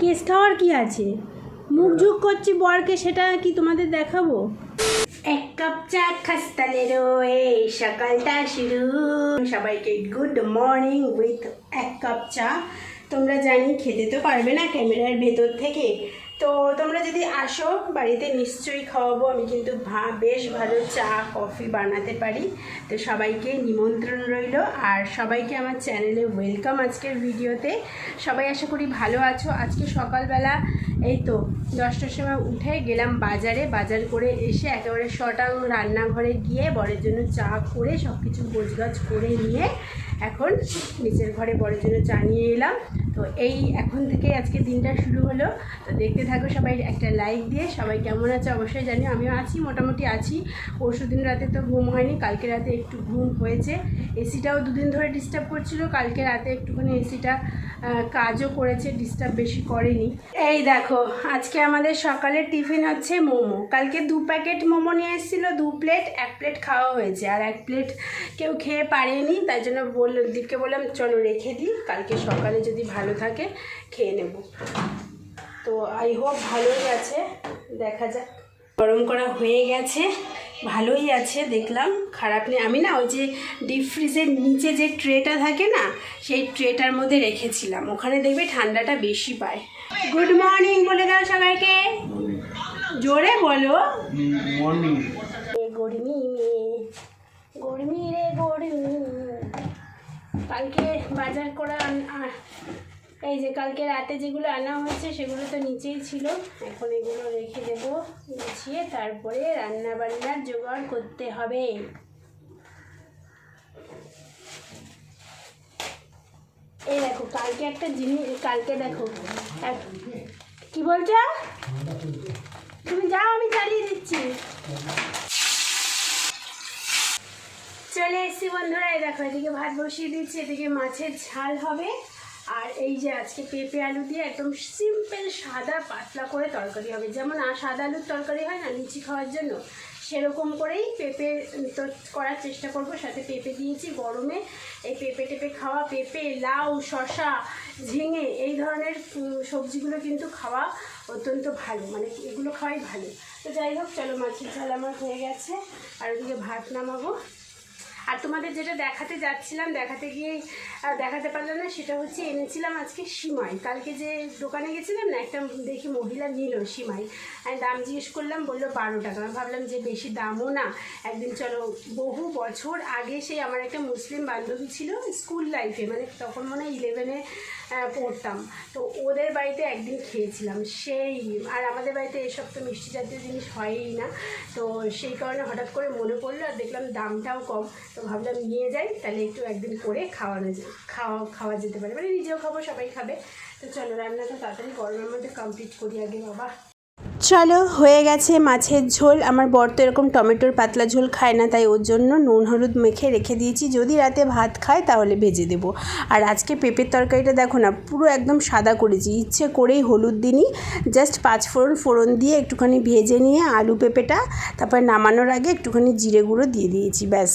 Case খাওয়ার কি আছে? মুখ ঝুক করছি বরকে, সেটা কি তোমাদের দেখাবো? এক কাপ চা খাস্তালে রয়ে, সকালটা শুরু। সবাইকে গুড মর্নিং উইথ এক কাপ চা। তোমরা জানি খেতে তো পারবে না ক্যামেরার ভেতর থেকে। তো তোমরা যদি আসো, বাড়িতে নিশ্চয়ই খাওয়াবো। আমি কিন্তু বেশ ভালো চা, কফি বানাতে পারি। তো সবাইকে নিমন্ত্রণ রইল। আর সবাইকে আমার চ্যানেলে ওয়েলকাম আজকের ভিডিওতে। সবাই আশা করি ভালো আছো। আজকে সকালবেলা এই তো দশটার সময় উঠে গেলাম বাজারে। বাজার করে এসে একেবারে শটাং রান্নাঘরে গিয়ে বরের জন্য চা করে সব কিছু গোছগাছ করে নিয়ে এখন নিচের ঘরে বড়ের জন্য চা নিয়ে এলাম। তো এই এখন থেকে আজকে দিনটা শুরু হলো। তো দেখতে থাকো সবাই, একটা লাইক দিয়ে। সবাই কেমন আছে অবশ্যই জানি আমিও আছি, মোটামুটি আছি। পরশু দিন রাতে তো ঘুম হয়নি, কালকে রাতে একটু ঘুম হয়েছে। এসিটাও দুদিন ধরে ডিস্টার্ব করছিল, কালকে রাতে একটুখানি এসিটা কাজও করেছে ডিস্টার্ব বেশি করেনি। এই দেখো, আজকে আমাদের সকালের টিফিন হচ্ছে মোমো। কালকে দু প্যাকেট মোমো নিয়ে এসেছিল, দু প্লেট, এক প্লেট খাওয়া হয়েছে। আর এক প্লেট কেউ খেয়ে পারেনি, তাই জন্য বল, দীপকে বললাম, চলো রেখে দিই, কালকে সকালে যদি ভালো থাকে, খেয়ে নেব। তো আই হোপ ভালোই আছে, দেখা যাক। গরম করা হয়ে গেছে ভালোই আছে দেখলাম খারাপ নেই। আমি না ওই যে ডিপ ফ্রিজের নিচে যে ট্রেটা থাকে না সেই ট্রেটার মধ্যে রেখেছিলাম। ওখানে দেখবে ঠান্ডাটা বেশি পায়। গুড মর্নিং বলে দাও সবাইকে। জোরে বলো। মর্নিং গরমি গরমি রে গরমি। কালকে বাজার করা এই যে কালকে রাতে যেগুলো আনা হয়েছে সেগুলো তো নিচেই ছিল। এখন এগুলো রেখে দেব, গুছিয়ে তারপরে রান্না বান্নার জোগাড় করতে হবে। এই দেখো, কালকে একটা জিনিস, কালকে দেখো কি বলছো? তুমি যাও, আমি চালিয়ে দিচ্ছি। চলে এসেছি বন্ধুরা এই দেখো, এদিকে ভাত বসিয়ে দিচ্ছি এদিকে মাছের ঝাল হবে। আর এই যে আজকে পেঁপে আলু দিয়ে একদম সিম্পল সাদা পাতলা করে তরকারি হবে। যেমন সাদা আলুর তরকারি হয় না, লুচি খাওয়ার জন্য, সেরকম করেই পেঁপে তো করার চেষ্টা করব। সাথে পেঁপে দিয়েছি গরমে। এই পেঁপে টেপে খাওয়া, পেঁপে, লাউ শশা ঝিঙে, এই ধরনের সবজিগুলো কিন্তু খাওয়া অত্যন্ত ভালো। মানে এগুলো খাওয়াই ভালো। তো যাই হোক, চলো মাছের ঝাল আমার হয়ে গেছে। আর ওদিকে ভাত নামাবো। আর তোমাদের যেটা দেখাতে যাচ্ছিলাম, দেখাতে গিয়ে দেখাতে পারলাম না, সেটা হচ্ছে এনেছিলাম আজকে সিমাই। কালকে যে দোকানে গেছিলাম না, একটা দেখি মহিলা নিল সিমাই। দাম জিজ্ঞেস করলাম, বলল বারো টাকা। আমি ভাবলাম যে বেশি দামও না। একদিন চলো, বহু বছর আগে সেই আমার একটা মুসলিম বান্ধবী ছিল স্কুল লাইফে মানে তখন মনে হয় ইলেভেনে পড়তাম। তো ওদের বাড়িতে একদিন খেয়েছিলাম, সেই, আর আমাদের বাড়িতে এসব তো মিষ্টি জাতীয় জিনিস হয়ই না। তো সেই কারণে হঠাৎ করে মনে পড়ল আর দেখলাম দামটাও কম। তো ভাবলাম নিয়ে যাই, তাহলে একটু একদিন করে খাওয়ানো যায়, খাওয়া খাওয়া যেতে পারে। মানে নিজেও খাব, সবাই খাবে। তো চলো, রান্নাটা তাড়াতাড়ি গরমের মধ্যে কমপ্লিট করি আগে, বাবা। চলো, হয়ে গেছে মাছের ঝোল। আমার বর তো এরকম টমেটোর পাতলা ঝোল খায় না, তাই ওর জন্য নুন, হলুদ মেখে রেখে দিয়েছি। যদি রাতে ভাত খায়, তাহলে ভেজে দেব। আর আজকে পেঁপের তরকারিটা দেখো না, পুরো একদম সাদা করেছি। ইচ্ছে করেই হলুদ দিনই জাস্ট পাঁচ ফোড়ন ফোড়ন দিয়ে একটুখানি ভেজে নিয়ে আলু পেঁপেটা, তারপর নামানোর আগে একটুখানি জিরে গুঁড়ো দিয়ে দিয়েছি, ব্যাস।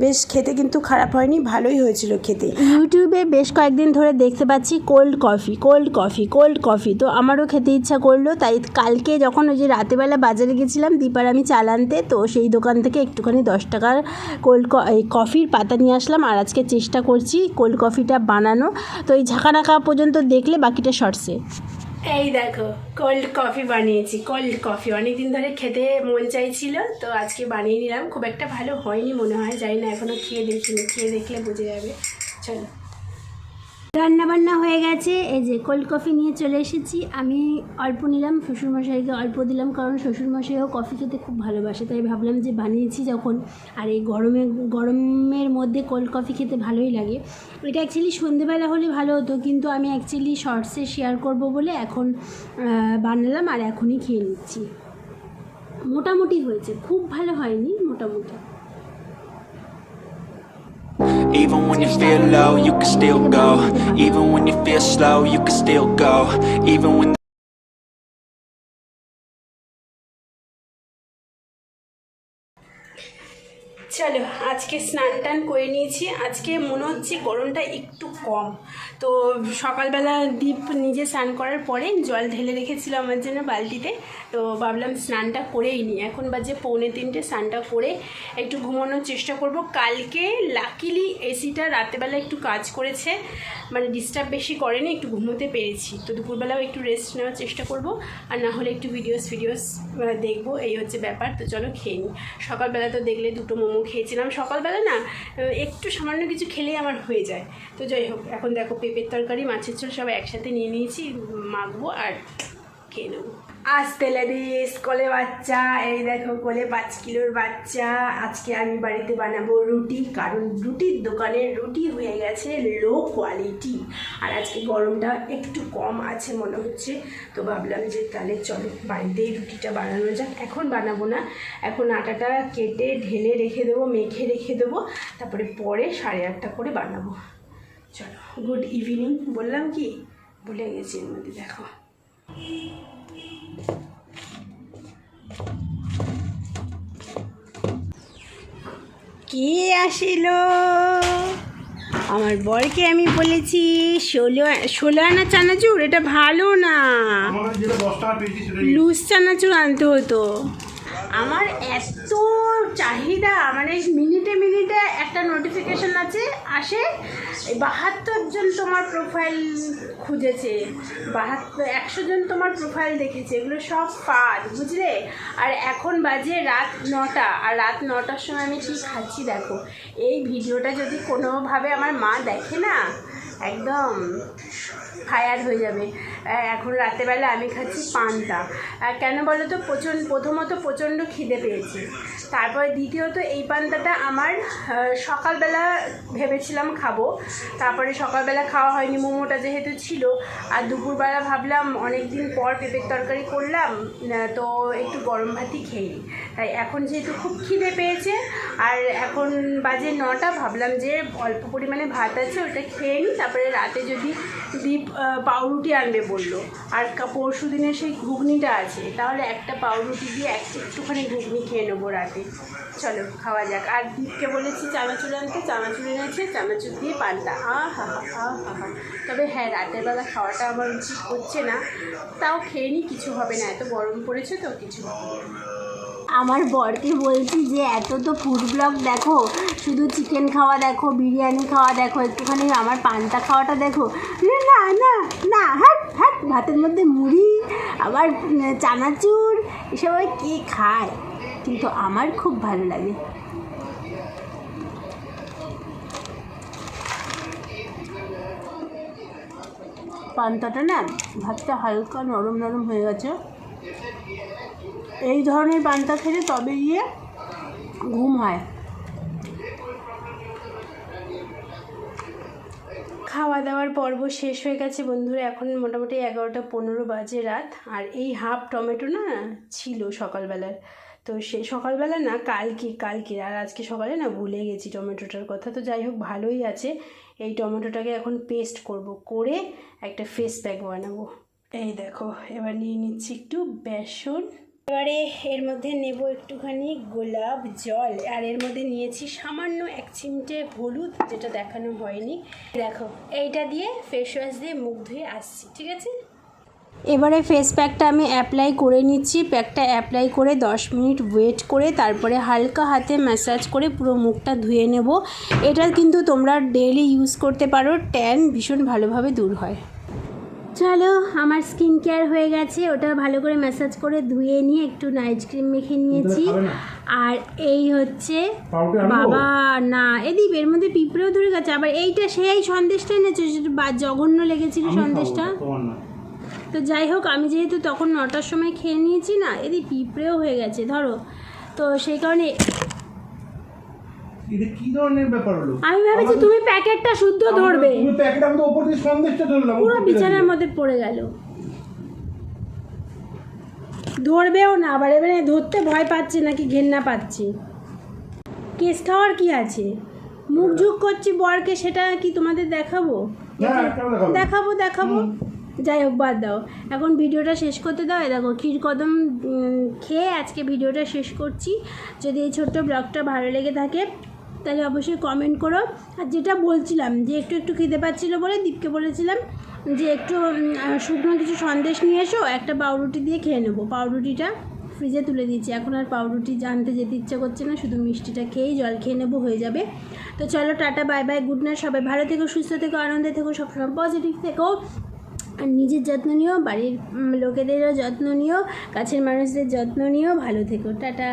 বেশ, খেতে কিন্তু খারাপ হয়নি, ভালোই হয়েছিল খেতে। ইউটিউবে বেশ কয়েকদিন ধরে দেখতে পাচ্ছি cold coffee cold coffee cold coffee তো আমারও খেতে ইচ্ছা করল, তাই কালকে যখন ওই যে রাতেবেলা বাজারে গেছিলাম, দীপার আমি চাল আনতে, তো সেই দোকান থেকে একটুখানি দশ টাকার কোল্ড এই কফির পাতা নিয়ে আসলাম। আর আজকে চেষ্টা করছি কোল্ড কফিটা বানানো। তো এই ঝাঁকানাকা পর্যন্ত দেখলে বাকিটা শর্টসে এই দেখো কোল্ড কফি বানিয়েছি কোল্ড কফি অনেকদিন ধরে খেতে মন চাইছিল, তো আজকে বানিয়ে নিলাম। খুব একটা ভালো হয়নি মনে হয়, জানি না এখনও খেয়ে দেখিনি খেয়ে দেখলে বুঝে যাবে। চলো। রান্না বান্না হয়ে গেছে। এই যে কোল্ড কফি নিয়ে চলে এসেছি। আমি অল্প নিলাম, শ্বশুরমশাইকে অল্প দিলাম, কারণ শ্বশুরমশাইও কফি খেতে খুব ভালোবাসে। তাই ভাবলাম যে বানিয়েছি যখন। আর এই গরমে, গরমের মধ্যে কোল্ড কফি খেতে ভালোই লাগে। এটা অ্যাকচুয়ালি সন্ধেবেলা হলে ভালো হতো, কিন্তু আমি অ্যাকচুয়ালি শর্টসে শেয়ার করব বলে এখন বানালাম আর এখনই খেয়ে নিচ্ছি। মোটামুটি হয়েছে। খুব ভালো হয়নি, মোটামুটি। Even when you feel low, you can still go. Even when you feel slow, you can still go. Even when চলো, আজকে স্নান টান করে নিয়েছি। আজকে মনে হচ্ছে গরমটা একটু কম। তো সকালবেলা দীপ নিজে স্নান করার পরে জল ঢেলে রেখেছিল আমার জন্য বালতিতে। তো ভাবলাম স্নানটা করেই নিই। এখন বাজে পৌনে তিনটে, স্নানটা করে একটু ঘুমানোর চেষ্টা করব। কালকে লাকিলি এসিটা রাতেবেলা একটু কাজ করেছে। মানে ডিস্টার্ব বেশি করেনি, একটু ঘুমোতে পেরেছি। তো দুপুরবেলাও একটু রেস্ট নেওয়ার চেষ্টা করব। আর না হলে একটু ভিডিওস ভিডিওস দেখব। এই হচ্ছে ব্যাপার। তো চলো খেয়ে নিই। সকালবেলা তো দেখলে দুটো মোমো খেয়েছিলাম সকালবেলা না একটু সামান্য কিছু খেলেই আমার হয়ে যায়। তো যাই হোক, এখন দেখো পেঁপের তরকারি, মাছের ঝোল সব একসাথে নিয়ে নিয়েছি মাখবো আর খেয়ে নেব। আসতে লেডিস কোলে বাচ্চা, এই দেখো কোলে পাঁচ কিলোর বাচ্চা। আজকে আমি বাড়িতে বানাবো রুটি, কারণ রুটির দোকানের রুটি হয়ে গেছে লো কোয়ালিটি আর আজকে গরমটা একটু কম আছে মনে হচ্ছে, তো ভাবলাম যে তাহলে চলো বাড়িতেই রুটিটা বানানো যাক। এখন বানাবো না, এখন আটাটা কেটে ঢেলে রেখে দেবো, মেখে রেখে দেবো, তারপরে পরে সাড়ে আটটা করে বানাবো। চলো গুড ইভিনিং বললাম কি? ভুলে গেছি এর মধ্যে, দেখো। কে আসিল? আমার বরকে আমি বলেছি ষোলো ষোলো আনা চানাচুর? এটা ভালো না। লুজ চানাচুর আনতে হতো। আমার এত চাহিদা মানে মিনিটে মিনিটে একটা নোটিফিকেশন আছে, আসে, বাহাত্তর জন তোমার প্রোফাইল খুঁজেছে, বাহাত্তর, একশো জন তোমার প্রোফাইল দেখেছে, এগুলো সব ফাঁদ বুঝলে? আর এখন বাজে রাত নটা, আর রাত নটার সময় আমি কী খাচ্ছি দেখো। এই ভিডিওটা যদি কোনোভাবে আমার মা দেখে না, একদম ফায়ার হয়ে যাবে। এখন রাতেবেলা আমি খাচ্ছি পান্তা। কেন বলো তো? প্রচণ্ড প্রথমত প্রচণ্ড খিদে পেয়েছি। তারপরে দ্বিতীয়ত এই পান্তাটা আমার সকালবেলা ভেবেছিলাম খাব। তারপরে সকালবেলা খাওয়া হয়নি, মোমোটা যেহেতু ছিল। আর দুপুরবেলা ভাবলাম অনেক দিন পর পেঁপের তরকারি করলাম তো একটু গরম ভাতই খেয়ে নিই। তাই এখন যেহেতু খুব খিদে পেয়েছে, আর এখন বাজে নটা, ভাবলাম যে অল্প পরিমাণে ভাত আছে ওটা খেয়ে নিই। তারপরে রাতে যদি দীপ পাউরুটি আনবে বলল, আর পরশু দিনের সেই ঘুগনিটা আছে, তাহলে একটা পাউরুটি দিয়ে একটা একটুখানি ঘুগনি খেয়ে নেব রাতে। চলো, খাওয়া যাক। আর দীপকে বলেছি, চানাচুর আনতে, চানাচুর এনেছে, চানাচুর দিয়ে পান্তা। আ হা হা হা হা তবে হ্যাঁ রাতের বেলা খাওয়াটা আমার উচিত হচ্ছে না। তাও খেয়ে নিই কিছু হবে না, এত গরম পড়েছে তো, কিছু হবে না। আমার বরকে বলছি যে, এত তো ফুড ব্লগ দেখো। শুধু চিকেন খাওয়া দেখো, বিরিয়ানি খাওয়া দেখো, একটুখানি আমার পান্তা খাওয়াটা দেখো। না না না হ্যাট হ্যাট ভাতের মধ্যে মুড়ি, আবার চানাচুর, এসব কে খায়? কিন্তু আমার খুব ভালো লাগে। পান্তাটা না, ভাতটা হালকা নরম নরম হয়ে গেছে। এই ধরনের পান্তা খেলে তবে গিয়ে ঘুম হয়। খাওয়া দাওয়ার পর্ব শেষ হয়ে গেছে বন্ধুরা, এখন মোটামুটি এগারোটা পনেরো বাজে রাত, আর এই হাফ টমেটো না ছিল সকালবেলার। তো সে সকালবেলা না কালকে কালকে, আর আজকে সকালে না ভুলে গেছি টমেটোটার কথা। তো যাই হোক, ভালোই আছে। এই টমেটোটাকে এখন পেস্ট করব, করে একটা ফেস প্যাক বানাবো। এই দেখো, এবার নিয়ে নিচ্ছি একটু বেসন। এবারে এর মধ্যে নেব একটুখানি গোলাপ জল, আর এর মধ্যে নিয়েছি সামান্য এক চিমটে হলুদ, যেটা দেখানো হয়নি। দেখো, এইটা দিয়ে ফেস ওয়াশ দিয়ে মুখ ধুয়ে আসছি, ঠিক আছে? এবারে ফেস প্যাকটা আমি অ্যাপ্লাই করে নিচ্ছি। প্যাকটা অ্যাপ্লাই করে 10 মিনিট ওয়েট করে তারপরে হালকা হাতে ম্যাসাজ করে পুরো মুখটা ধুয়ে নেব। এটা কিন্তু তোমরা ডেলি ইউজ করতে পারো ট্যান ভীষণ ভালোভাবে দূর হয়। চলো আমার স্কিন কেয়ার হয়ে গেছে ওটা ভালো করে ম্যাসাজ করে ধুয়ে নিয়ে একটু নাইট ক্রিম মেখে নিয়েছি। আর এই হচ্ছে বাবা না এদিক এর মধ্যে পিঁপড়েও ধরে গেছে আবার এইটা সেই সন্দেশটা এনেছো বা- জঘন্য লেগেছিল সন্দেশটা? তো যাই হোক আমি যেহেতু তখন নটার সময় খেয়ে নিয়েছি না এদি পিঁপড়েও হয়ে গেছে ধরো। তো সেই কারণে এটা কি ধরনের ব্যাপার হলো? আমি ভাবেছি তুমি প্যাকেটটা শুদ্ধ ধরবে। তুমি প্যাকেট আমি তো ওপর দিয়ে সন্দেশটা ধরলাম পুরো বিছানার মধ্যে পড়ে গেল। ধরবেও না আবার এবারে ধরতে ভয় পাচ্ছে নাকি ঘেন্না পাচ্ছি। কেস খাওয়ার কি আছে? মুখ ঝুঁক করছি বরকে সেটা কি তোমাদের দেখাবো? দেখাবো? দেখাবো দেখাবো। যাই হোক বাদ দাও। এখন ভিডিওটা শেষ করতে দাও। দেখো ক্ষীর কদম খেয়ে আজকে ভিডিওটা শেষ করছি। যদি এই ছোট্ট ব্লগটা ভালো লেগে থাকে তাহলে অবশ্যই কমেন্ট করো। আর যেটা বলছিলাম যে একটু একটু খিদে পাচ্ছিলো বলে দীপকে বলেছিলাম যে একটু শুকনো কিছু সন্দেশ নিয়ে এসো, একটা পাউরুটি দিয়ে খেয়ে নেব। পাউরুটিটা ফ্রিজে তুলে দিয়েছি। এখন আর পাউরুটি জানতে যেতে ইচ্ছে করছে না, শুধু মিষ্টিটা খেয়েই জল খেয়ে নেব, হয়ে যাবে। তো চলো, tata bye bye good night সবাই ভালো থেকো, সুস্থ থেকো, আনন্দে থেকো, সবসময় পজিটিভ থেকো। আর নিজের যত্ন নিও, বাড়ির লোকেদেরও যত্ন নিও, কাছের মানুষদের যত্ন নিও, ভালো থেকো। টাটা।